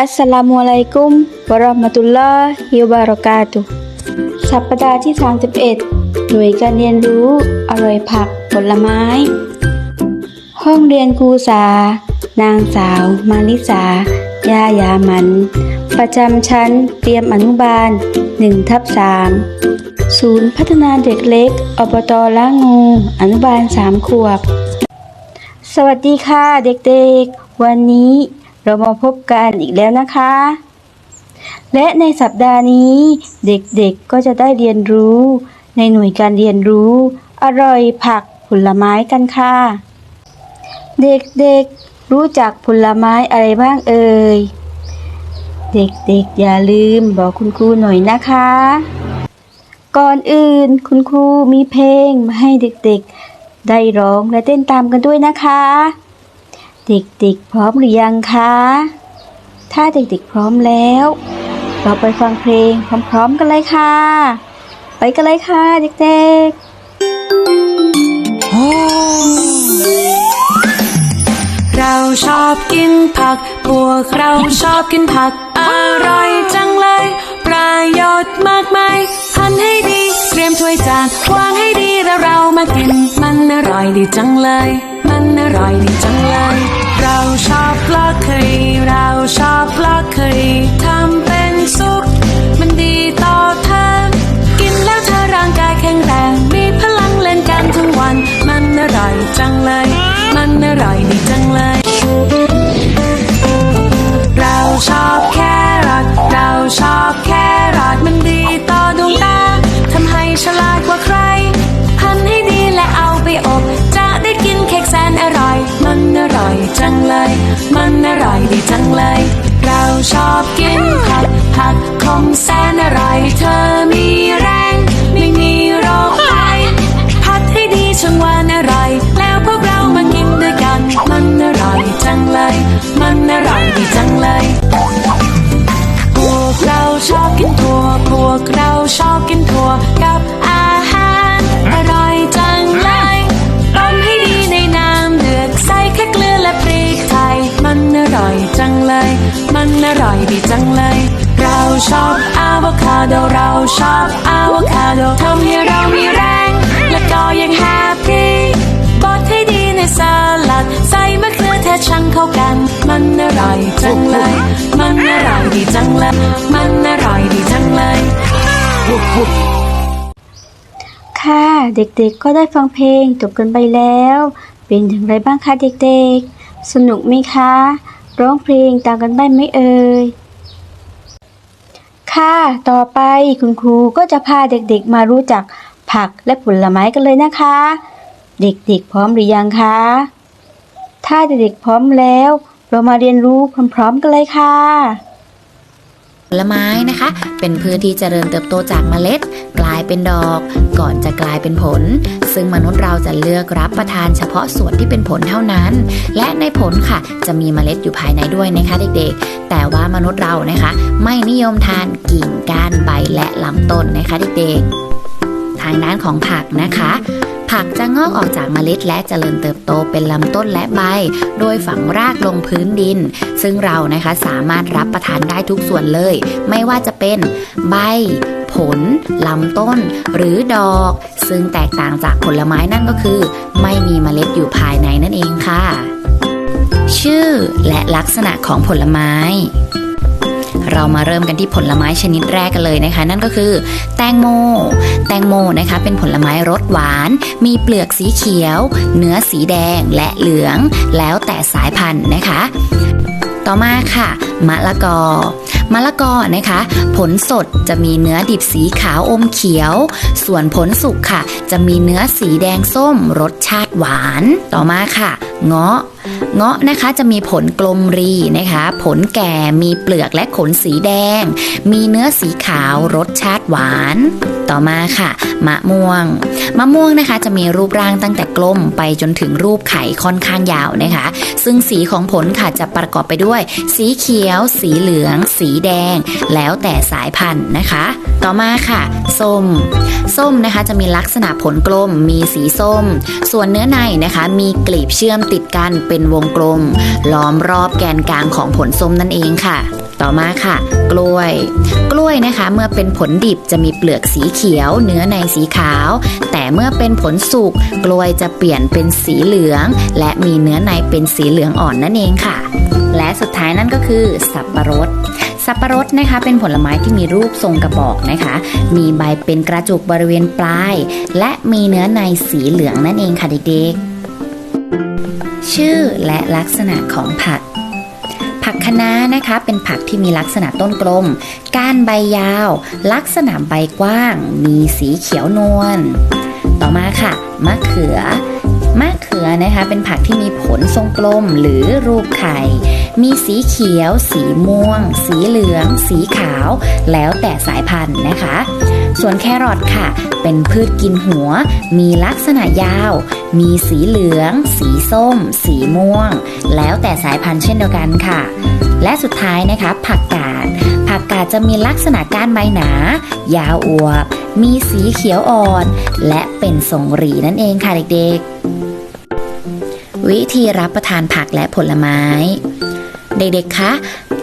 อัสสลามุอะลัยกุมวะเราะห์มะตุลลอฮิวะบารอกาตุสัปดาห์ที่ 31 หน่วยการเรียนรู้ อร่อยผักผลไม้ ห้องเรียนครูสา นางสาว มาลิสา ยายามัน ประจำชั้นเตรียมอนุบาล1ทับ3ศูนย์พัฒนาเด็กเล็ก อบตละงู อนุบาล3ขวบ สวัสดีค่ะเด็กๆ วันนี้ เรามาพบกันอีกแล้วนะคะ และในสัปดาห์นี้เด็กๆก็จะได้เรียนรู้ ในหน่วยการเรียนรู้ อร่อยผักผลไม้กันค่ะ เด็กๆรู้จักผลไม้อะไรบ้างเอ่ย เด็กๆอย่าลืมบอกคุณครูหน่อยนะคะ ก่อนอื่นคุณครูมีเพลงมาให้เด็กๆ ได้ร้องและเต้นตามกันด้วยนะคะ เด็กๆพร้อมหรือยังคะ ถ้าเด็กๆพร้อมแล้ว เราไปฟังเพลงพร้อมๆกันเลยค่ะ ไปกันเลยค่ะเด็กๆ เราชอบกินผัก พวกเราชอบกินผัก อร่อยจังเลย ประโยชน์มากมายหั่นให้ดี เตรียมถ้วยจานวางให้ดีแล้วเรามากิน มันอร่อยดีจังเลย มันอร่อยดี อร่อยดีจังเลย เราชอบแครอทเราชอบ งเลย พวกเราชอบกินถั่ว พวกเราชอบ ร่อยจังเลย มันอร่อยดีจังเลย มันอร่อยดีจังเลย ค่ะ เด็กๆก็ได้ฟังเพลงจบกันไปแล้ว เป็นอย่างไรบ้างคะเด็กๆ สนุกไหมคะ ร้องเพลงตามกันได้ไหมเอ่ย ค่ะ ต่อไปคุณครูก็จะพาเด็กๆมารู้จักผักและผลไม้กันเลยนะคะ เด็กๆพร้อมหรือยังคะ ถ้าเด็กๆพร้อมแล้ว เรามาเรียนรู้พร้อมๆกันเลยค่ะผลไม้นะคะ เป็นพืชที่เจริญเติบโตจากเมล็ด กลายเป็นดอก ก่อนจะกลายเป็นผล ซึ่งมนุษย์เราจะเลือกรับประทานเฉพาะส่วนที่เป็นผลเท่านั้น และในผลค่ะ จะมีเมล็ดอยู่ภายในด้วยนะคะเด็กๆ แต่ว่ามนุษย์เรานะคะ ไม่นิยมทานกิ่งก้านใบและลำต้นนะคะเด็กๆทางด้านของผักนะคะ ผักจะงอกออกจากเมล็ดและเจริญเติบโตเป็นลำต้นและใบ โดยฝังรากลงพื้นดิน ซึ่งเรานะคะสามารถรับประทานได้ทุกส่วนเลย ไม่ว่าจะเป็นใบ ผล ลำต้น หรือดอก ซึ่งแตกต่างจากผลไม้นั่นก็คือ ไม่มีเมล็ดอยู่ภายในนั่นเองค่ะ ชื่อและลักษณะของผลไม้ เรามาเริ่มกันที่ผลไม้ชนิดแรกกันเลยนะคะ นั่นก็คือแตงโม แตงโมนะคะเป็นผลไม้รสหวาน มีเปลือกสีเขียว เนื้อสีแดงและเหลือง แล้วแต่สายพันธุ์นะคะ ต่อมาค่ะมะละกอ มะละกอนะคะ ผลสดจะมีเนื้อดิบสีขาวอมเขียว ส่วนผลสุกค่ะ จะมีเนื้อสีแดงส้ม รสชาติหวาน ต่อมาค่ะ เงาะเงาะนะคะจะมีผลกลมรีนะคะ ผลแก่มีเปลือกและขนสีแดง มีเนื้อสีขาวรสชาติหวาน ต่อมาค่ะ มะม่วง มะม่วงนะคะจะมีรูปร่างตั้งแต่กลมไปจนถึงรูปไข่ค่อนข้างยาวนะคะ ซึ่งสีของผลค่ะจะประกอบไปด้วย สีเขียว สีเหลือง สีแดง แล้วแต่สายพันธุ์นะคะ ต่อมาค่ะ ส้ม ส้มนะคะจะมีลักษณะผลกลม มีสีส้ม ส่วนเนื้อในนะคะมีกลีบเชื่อมติดกันเป็นวงกลม ล้อมรอบแกนกลางของผลส้มนั่นเองค่ะ ต่อมาค่ะ กล้วย กล้วยนะคะ เมื่อเป็นผลดิบจะมีเปลือกสีเขียว เนื้อในสีขาว แต่เมื่อเป็นผลสุกกล้วยจะเปลี่ยนเป็นสีเหลือง และมีเนื้อในเป็นสีเหลืองอ่อนนั่นเองค่ะ และสุดท้ายนั่นก็คือ สับปะรด สับปะรดนะคะ เป็นผลไม้ที่มีรูปทรงกระบอกนะคะ มีใบเป็นกระจุกบริเวณปลาย และมีเนื้อในสีเหลืองนั่นเองค่ะเด็กๆ ชื่อและลักษณะของผัก ผักคะน้านะคะ เป็นผักที่มีลักษณะต้นกลม ก้านใบยาว ลักษณะใบกว้าง มีสีเขียวนวล ต่อมาค่ะ มะเขือ มะเขือนะคะเป็นผักที่มีผลทรงกลมหรือรูปไข่ มีสีเขียว สีม่วง สีเหลือง สีขาว แล้วแต่สายพันธุ์นะคะ ส่วนแครอทค่ะ เป็นพืชกินหัว มีลักษณะยาว มีสีเหลือง สีส้ม สีม่วง แล้วแต่สายพันธุ์เช่นเดียวกันค่ะ และสุดท้ายนะคะ ผักกาดผักกาดจะมีลักษณะก้านใบหนา ยาวอวบ มีสีเขียวอ่อน และเป็นทรงหรีนั่นเองค่ะเด็กๆ วิธีรับประทานผักและผลไม้ เด็กๆ คะ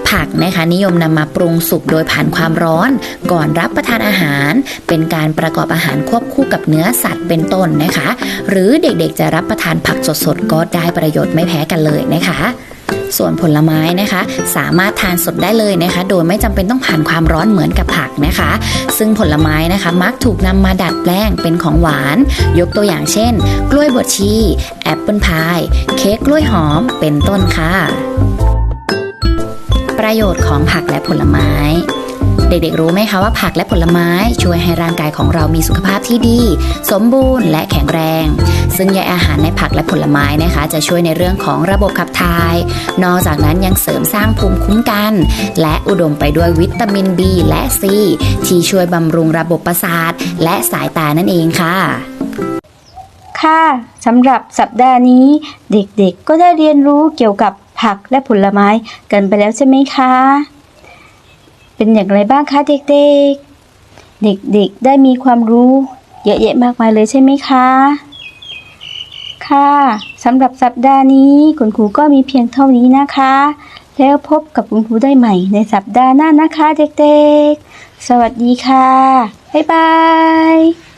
ผักนะคะนิยมนำมาปรุงสุกโดยผ่านความร้อน ก่อนรับประทานอาหาร เป็นการประกอบอาหารควบคู่กับเนื้อสัตว์เป็นต้นนะคะ หรือเด็กๆจะรับประทานผักสดๆก็ได้ประโยชน์ไม่แพ้กันเลยนะคะ ส่วนผลไม้นะคะ สามารถทานสดได้เลยนะคะ โดยไม่จำเป็นต้องผ่านความร้อนเหมือนกับผักนะคะ ซึ่งผลไม้นะคะมักถูกนำมาดัดแปลงเป็นของหวาน ยกตัวอย่างเช่น กล้วยบวชชีแอปเปิลพาย เค้กกล้วยหอมเป็นต้นค่ะ ประโยชน์ของผักและผลไม้ เด็กๆรู้ไหมคะว่าผักและผลไม้ช่วยให้ร่างกายของเรามีสุขภาพที่ดี สมบูรณ์และแข็งแรง ซึ่งใยอาหารในผักและผลไม้นะคะ จะช่วยในเรื่องของระบบขับถ่าย นอกจากนั้นยังเสริมสร้างภูมิคุ้มกัน และอุดมไปด้วยวิตามิน B และ C ที่ช่วยบำรุงระบบประสาท และสายตานั่นเองค่ะค่ะสำหรับสัปดาห์นี้ เด็กๆก็ได้เรียนรู้เกี่ยวกับผักและผลไม้กันไปแล้วใช่ไหมคะ เป็นอย่างไรบ้างคะเด็กๆ เด็กๆ ได้มีความรู้ เยอะแยะมากมายเลยใช่ไหมคะ ค่ะสำหรับสัปดาห์นี้คุณครูก็มีเพียงเท่านี้นะคะ แล้วพบกับคุณครูได้ใหม่ในสัปดาห์หน้านะคะ เด็กๆ สวัสดีค่ะ บ๊ายบาย